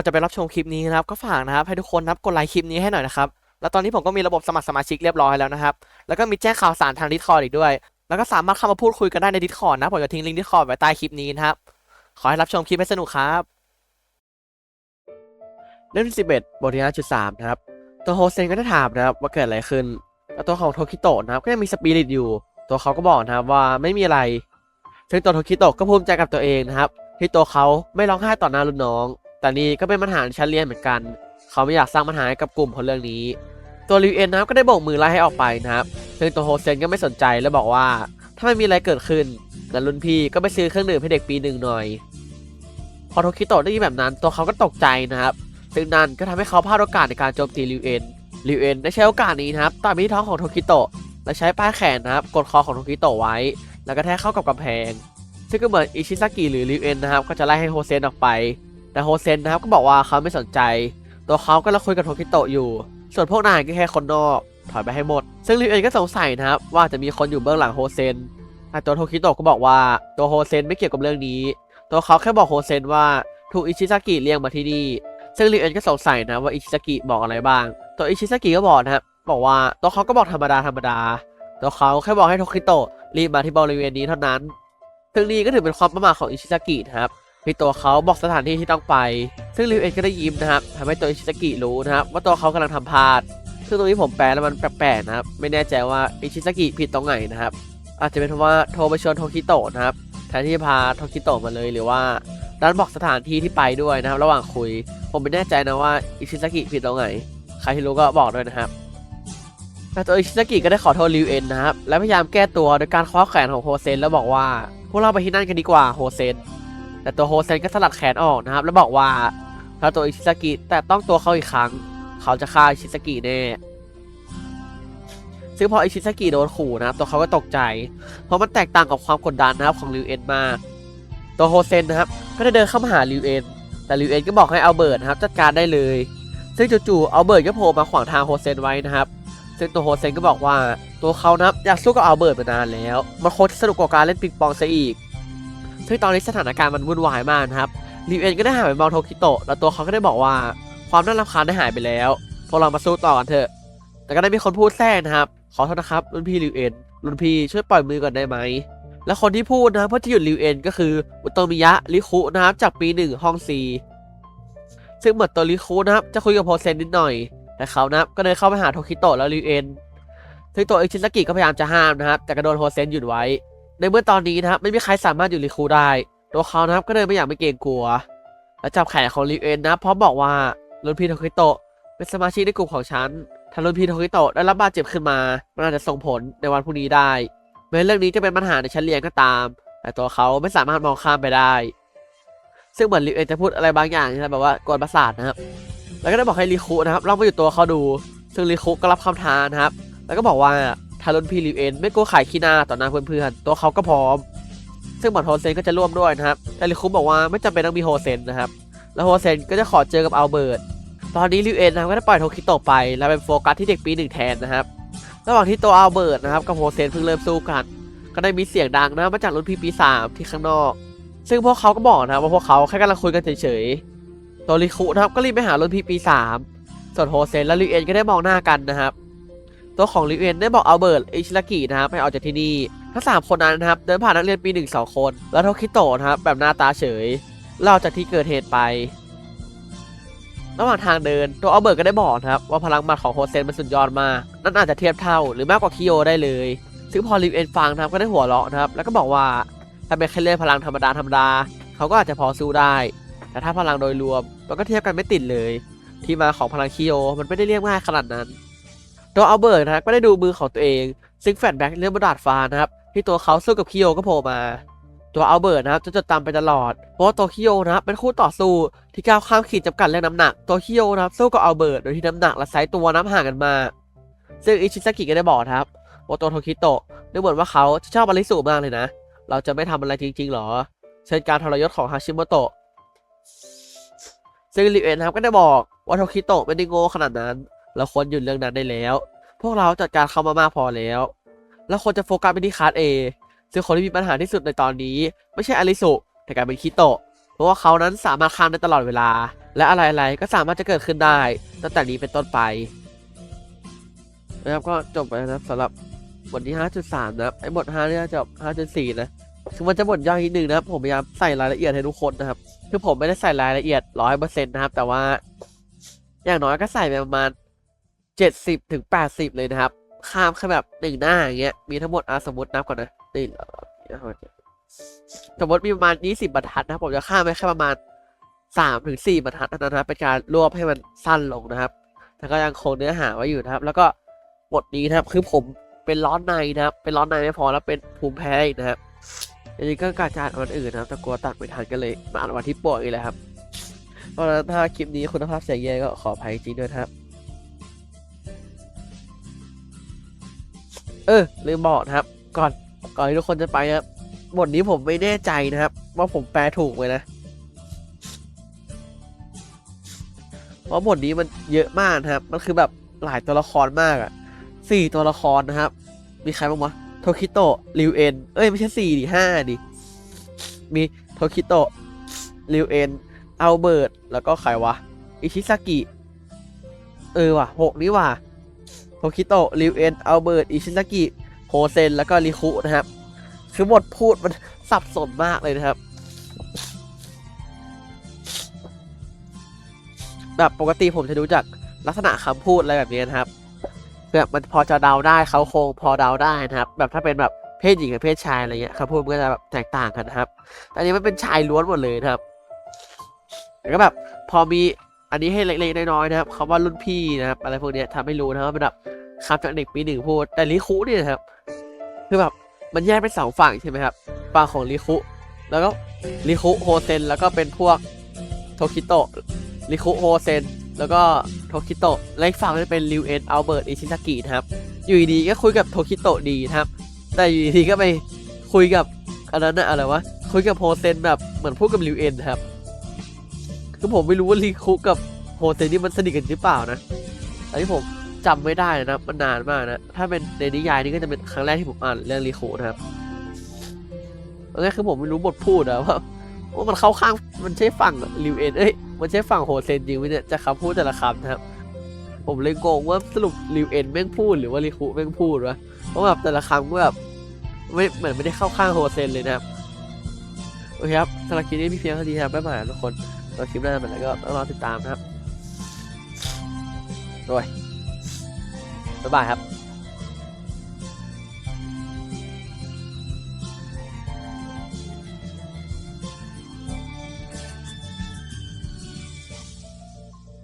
อนจะไปรับชมคลิปนี้นะครับก็ฝากนะครับให้ทุกคนนับกดไลค์คลิปนี้ให้หน่อยนะครับแล้วตอนนี้ผมก็มีระบบสมัครสมาชิกเรียบร้อยแล้วนะครับ แล้วก็มีแจ้งข่าวสารทางดิสคอร์ดอีกด้วย แล้วก็สามารถเข้ามาพูดคุยกันได้ในดิสคอร์ดนะ ผมจะทิ้งลิงก์ดิสคอร์ดไว้ใต้คลิปนี้นะครับ ขอให้รับชมคลิปให้สนุกครับเรื่องที่สิบเอ็ดบทที่ห้าจุดสามนะครับ ตัวโฮเซนก็ได้ถามนะครับว่าเกิดอะไรขึ้น แล้วตัวของโทคิโตะนะครับก็ยังมีสปิริตอยู่ ตัวเขาก็บอกนะครับว่าไม่มีอะไร ซึ่งตัวโทคิโตะก็ภูมิใจกับตัวเองนะครับที่ตัวเขาไม่ร้องไห้ต่อหน้ารุ่นน้อง แต่นี่ก็เป็นปัญหาในชั้นเรียนเหมือนกัน เขาไม่อยากสร้างปัญหาให้กับกลุ่มคนเรื่องนี้ ตัวริวเอ็นนะครับก็ได้โบกมือไล่ให้ออกไปนะครับซึ่งตัวโฮเซนก็ไม่สนใจและบอกว่า ถ้าไม่มีอะไรเกิดขึ้นนั้นรุ่นพี่ก็ไปซื้อเครื่องดื่มให้เด็กปีหนึ่งหน่อย พอโทคิโตะได้ยินแบบนั้น ตัวเขาก็ตกใจนะครับ ซึ่งนั่นก็ทำให้เขาพลาดโอกาสในการโจมตีริวเอ็นริวเอ็นได้ใช้โอกาสนี้นะครับต่อยไปที่ท้องของโทคิโตะและใช้ป้ายแขนนะครับกดคอของโทคิโตะไว้ แล้วก็แทกเข้ากับกำแพงซึ่งก็เหมือนอิชิซากิหรือริวเอ็นนะครับก็จะไล่ให้โฮเซนออกไป แต่โฮเซนนะครับก็บอกว่าเขาไม่สนใจ ตัวเขาก็ลังคุยกับโทคิโตะอยู่ ส่วนพวกนายก็แค่คนนอกถอยไปให้หมด ซึ่งริวเอ็นก็สงสัยนะครับว่าจะมีคนอยู่เบื้องหลังโฮเซนแต่ตัวโทคิโตะก็บอกว่าตัวโฮเซนไม่เกี่ยวกับเรื่องนี้ ตัวเขาแค่บอกโฮเซนว่าถูกอิชิซากิเรียกมาที่นี่ ซึ่งริวเอ็นก็สงสัยนะว่าอิชิซากิบอกอะไรบ้าง ตัวอิชิซากิก็บอกนะครับบอกว่าตัวเขาก็บอกธรรมดาธรรมดา ตัวเขาแค่บอกให้โทคิโตะรีบมาที่บริเวณนี้เท่านั้น ซึ่งนี่ก็ถือเป็นความประมาทของอิชิซากินะครับ ที่ตัวเขาบอกสถานที่ที่ต้องไป ซึ่งริวเอ็นก็ได้ยิ้มนะครับทำให้ตัวอิชิซากิรู้นะครับว่าตัวเขากำลังทำพลาด ซึ่งตรงนี้ผมแปลแล้วมันแปลกๆนะครับ ไม่แน่ใจว่าอิชิซากิผิดตรงไหนนะครับ อาจจะเป็นเพราะว่าโทรไปชวนโทคิโตะนะครับ แทนที่จะพาโทคิโตะมาเลยหรือว่าดันบอกสถานที่ที่ไปด้วยนะครับ ระหว่างคุย ผมไม่แน่ใจนะว่าอิชิซากิผิดตรงไหน ใครที่รู้ก็บอกด้วยนะครับแต่ตัวอิชิซากิก็ได้ขอโทษริวเอ็นนะครับ และพยายามแก้ตัวโดยการคว้าแขนของโฮเซนแล้วบอกว่า พวกเราไปที่นั่นกันดีกว่าโฮเซน แต่ตัวโฮเซนก็สลัดแขนออกนะครับ แล้วบอกว่าถ้าตัวอิชิซากิแต่ต้องตัวเขาอีกครั้ง เขาจะฆ่าอิชิซากิแน่ ซึ่งพออิชิซากิโดนขู่นะครับ ตัวเขาก็ตกใจ เพราะมันแตกต่างกับความกดดันนะครับของริวเอ็นมาก ตัวโฮเซนนะครับ ก็ได้เดินเข้ามาหาริวเอ็น แต่ริวเอ็นก็บอกให้เอาเบิร์ดนะครับจัดการได้เลย ซึ่งจู่ๆเอาเบิร์ดก็โผล่มาขวางทางโฮเซนไว้นะครับ ซึ่งตัวโฮเซนก็บอกว่าตัวเขานะครับอยากสู้กับอัลเบิร์ตมานานแล้ว มันโคตรสนุกกว่าการเล่นปิงปองซะอีก ซึ่งตอนนี้สถานการณ์มันวุ่นวายมากนะครับริวเอ็นก็ได้หันไปมองโทคิโตะแล้วตัวเขาก็ได้บอกว่าความน่ารำคาญได้หายไปแล้ว พวกเรามาสู้ต่อกันเถอะ แต่ก็ได้มีคนพูดแทรกนะครับ ขอโทษนะครับรุ่นพี่ริวเอ็นรุ่นพี่ช่วยปล่อยมือก่อนได้ไหม และคนที่พูดนะเพื่อจะหยุดริวเอ็นก็คืออุโตมิยะริคุนะครับจากปีหนึ่งห้องซีซึ่งเหมือนตัวริคุนะครับจะคุยกับโฮเซนนิดหน่อย แต่เขานะครับก็เดินเข้าไปหาโทคิโตะแล้วริวเอ็นซึ่งตัวอิชิซากิก็พยายามจะห้ามนะครับ แต่ก็โดนโฮเซนหยุดไว้ ในเมื่อตอนนี้นะครับไม่มีใครสามารถหยุดริคุได้ ตัวเขานะครับก็เดินไม่อย่างไม่เกรงกลัว และจับแขนของริเอ็นนะพร้อมบอกว่ารุ่นพี่โทคิโตะเป็นสมาชิกในกลุ่มของฉันถ้ารุ่นพี่โทคิโตะได้รับบาดเจ็บขึ้นมา มันอาจจะส่งผลในวันพรุ่งนี้ได้แม้เรื่องนี้จะเป็นปัญหาในชั้นเรียนก็ตาม แต่ตัวเขาไม่สามารถมองข้ามไปได้ ซึ่งเหมือนริเอ็นจะพูดอะไรบางอย่างนะแบบว่ากวนประสาทนะครับ แล้วก็ได้บอกให้ริคุนะครับลองไปอยู่ตัวเขาดู ซึ่งริคุก็รับคำท้านะครับ แล้วก็บอกว่า ถ้ารุนพีริวเอ็นไม่กลัวขายขี้หน้าต่อหน้าเพื่อนๆ ตัวเขาก็พร้อม ซึ่งเหมอนโฮเซนก็จะร่วมด้วยนะครับ แต่ริคุบอกว่าไม่จำเป็นต้องมีโฮเซนนะครับ แล้วโฮเซนก็จะขอเจอกับอัลเบิร์ต ตอนนี้ริวเอ็นนะก็ได้ปล่อยโทคิโตะไป แล้วเป็นโฟกัสที่เด็กปีหนึ่งแทนนะครับ ระหว่างที่ตัวอัลเบิร์ตนะครับกับโฮเซนเพิ่งเริ่มสู้กัน ก็ได้มีเสียงดังนะมาจากรุ่นพี่ปีสามที่ข้างนอก ซึ่งพวกเขาก็บอกนะว่าพวกเขาแค่กำลังคุยกันเฉยๆ ตัวริคุนะครับก็รีบไปหารุ่นพี่ปีสามส่วนโฮเซนและริวเอ็นก็ได้มองหน้ากันนะครับ ตัวของริเอ็นได้บอกอัลเบิร์ตอิชิรากินะครับให้ออกจากที่นี่ ทั้งสามคนนั้นนะครับเดินผ่านนักเรียนปีหนึ่งสองคน แล้วโทคิโตะนะครับแบบหน้าตาเฉยเล่าจากที่เกิดเหตุไป ระหว่างทางเดินตัวอัลเบิร์ตก็ได้บอกนะครับว่าพลังมัดของโฮเซนมันสุดยอดมาก นั่นอาจจะเทียบเท่าหรือมากกว่าคิโยได้เลย ซึ่งพอริเอ็นฟังนะครับก็ได้หัวเราะนะครับแล้วก็บอกว่าถ้าเป็นแค่เรื่องพลังธรรมดาธรรมดาเขาก็อาจจะพอสู้ได้ แต่ถ้าพลังโดยรวมมันก็เทียบกันไม่ติดเลย ที่มาของพลังคิโยมันไม่ได้เรียกง่ายขนาดนั้น ตัวอัลเบิร์ตนะครับก็ได้ดูมือของตัวเองซึ่งแฟลชแบ็กเรื่องบนดาดฟ้านะครับที่ตัวเขาสู้กับคิโยก็โผล่มา ตัวอัลเบิร์ตนะครับจะจดจำไปตลอด เพราะว่าตัวคิโยนะครับเป็นคู่ต่อสู้ที่ก้าวข้ามขีดจำกัดเรื่องน้ำหนัก ตัวคิโยนะครับสู้กับอัลเบิร์ตโดยที่น้ำหนักและไซส์ตัวน้ำห่างกันมากซึ่งอิชิซากิก็ได้บอกนะครับว่าตัวโทคิโตะดูเหมือนว่าเขาจะชอบอาริสุมากเลยนะ เราจะไม่ทำอะไรจริงๆหรอ เช่นการทรยศของฮาชิโมโตะซึ่งริเอ็นนะครับก็ได้บอกว่าโทคิโตะไม่ได้โง่ขนาดนั้น เราควรหยุดเรื่องนั้นได้แล้ว พวกเราจัดการเขามามากพอแล้วแล้วควรจะโฟกัสไปที่คาร์ดเอซึ่งคนที่มีปัญหาที่สุดในตอนนี้ ไม่ใช่อาริสุแต่กลายเป็นคิโตะเพราะว่าเขานั้นสามารถข้ามได้ตลอดเวลา และอะไรๆก็สามารถจะเกิดขึ้นได้ตั้งแต่นี้เป็นต้นไปนะครับก็จบไปนะครับสำหรับบทที่ 5.3 นะครับไอ้บท5เนี่ยจบ5.4 นะถึงมันจะบทย่อยนิดนึงนะครับผมพยายามใส่รายละเอียดให้ทุกคนนะครับ คือผมไม่ได้ใส่รายละเอียด 100%นะครับ แต่ว่า อย่างน้อยก็ใส่ไปประมาณ 70ถึง80 เลยนะครับ ข้ามแค่แบบหนึ่งหน้าอย่างเงี้ย มีทั้งหมดอะสมมตินับก่อนนะนี่สมมติมีประมาณ 20 บรรทัดนะครับผมจะข้ามไปแค่ประมาณ3ถึง4บรรทัดเท่านั้นนะครับเป็นการรวบให้มันสั้นลงนะครับแต่ก็ยังคงเนื้อหาไว้อยู่นะครับ แล้วก็บทนี้นะครับคือผมเป็นร้อนในนะครับ เป็นร้อนในไม่พอแล้วเป็นภูมิแพ้อีกนะครับอันนี้ก็การจานวันอื่นนะครับแต่กลัวตัดไม่ทันก็เลยมาอ่านวันที่ป่วยอีกเลยครับเพราะฉะนั้นถ้าคลิปนี้คุณภาพเสียงแย่ก็ขออภัยจริงด้วยครับ เออลืมบอกนะครับ ก่อนก่อนที่ทุกคนจะไปนะครับบทนี้ผมไม่แน่ใจนะครับ ว่าผมแปลถูกไหมนะเพราะบทนี้มันเยอะมากนะครับ มันคือแบบหลายตัวละครมากอะสี่ตัวละครนะครับ มีใครบ้างวะโทคิโตะริวเอ็นเอ้ยไม่ใช่สี่ดิห้าดิมีโทคิโตะริวเอ็นอัลเบิร์ตแล้วก็ใครวะอิชิซากิ เออว่ะหกนี่ว่ะ โทคิโตะริวเอ็นอัลเบิร์ตอิชิซากิโฮเซนแล้วก็ริคุนะครับ คือบทพูดมันสับสนมากเลยนะครับ แบบปกติผมจะดูจากลักษณะคำพูดอะไรแบบนี้นะครับแบบมันพอจะเดาได้เขาโคงพอเดาได้นะครับ แบบถ้าเป็นแบบเพศหญิงกับเพศชายอะไรเงี้ยคำพูดมันก็จะแบบแตกต่างกันนะครับ แต่นี้มันเป็นชายล้วนหมดเลยนะครับแล้วก็แบบพอมี อันนี้ให้เล็กๆน้อยๆนะครับคำว่ารุ่นพี่นะครับอะไรพวกนี้ยทำให้รู้นะครับว่าเป็นแบบคำจากเด็กปีหนึ่งพูด แต่ลิคุเนี่ยนะครับ คือแบบมันแยกเป็นสองฝั่งใช่ไหมครับฝั่งของลิคุ แล้วก็ลิคุโฮเซนแล้วก็เป็นพวกโทคิโตะลิคุโฮเซนแล้วก็โทคิโตะและอีกฝั่งนึงเป็นริวเอ็นอัลเบิร์ตอิชิซากินะครับ อยู่ดีๆก็คุยกับโทคิโตะดีนะครับ แต่อยู่ดีๆก็ไปคุยกับอันนั้นนะอะไรวะคุยกับโฮเซนแบบเหมือนพูดกับริวเอ็นนะครับ คือผมไม่รู้ว่าลิคุกับโฮเซนนี่มันสนิทกันหรือเปล่านะอันนี้ผมจำไม่ได้นะมันนานมากนะ ถ้าเป็นในนิยายนี่ก็จะเป็นครั้งแรกที่ผมอ่านเรื่องลิคุนะครับตอนแรกคือผมไม่รู้บทพูดนะว่าว่ามันเข้าข้างมันใช่ฝั่งริวเอ็นเอ้ยมันใช่ฝั่งโฮเซนจริงไหมเนี่ยจะคำพูดแต่ละคำนะครับ ผมเลยงงว่าสรุปริวเอ็นแม่งพูดหรือว่าริคุแม่งพูดวะเพราะแบบแต่ละคำก็แบบไม่เหมือนไม่ได้เข้าข้างโฮเซนเลยนะครับ โอเคครับสำหรับคลิปนี้มีเพียงเท่านี้ครับบ๊ายบายทุกคน ก็คลิปหน้าเป็นไรก็ต้องรอติดตามนะครับด้วยบ๊ายบายครับ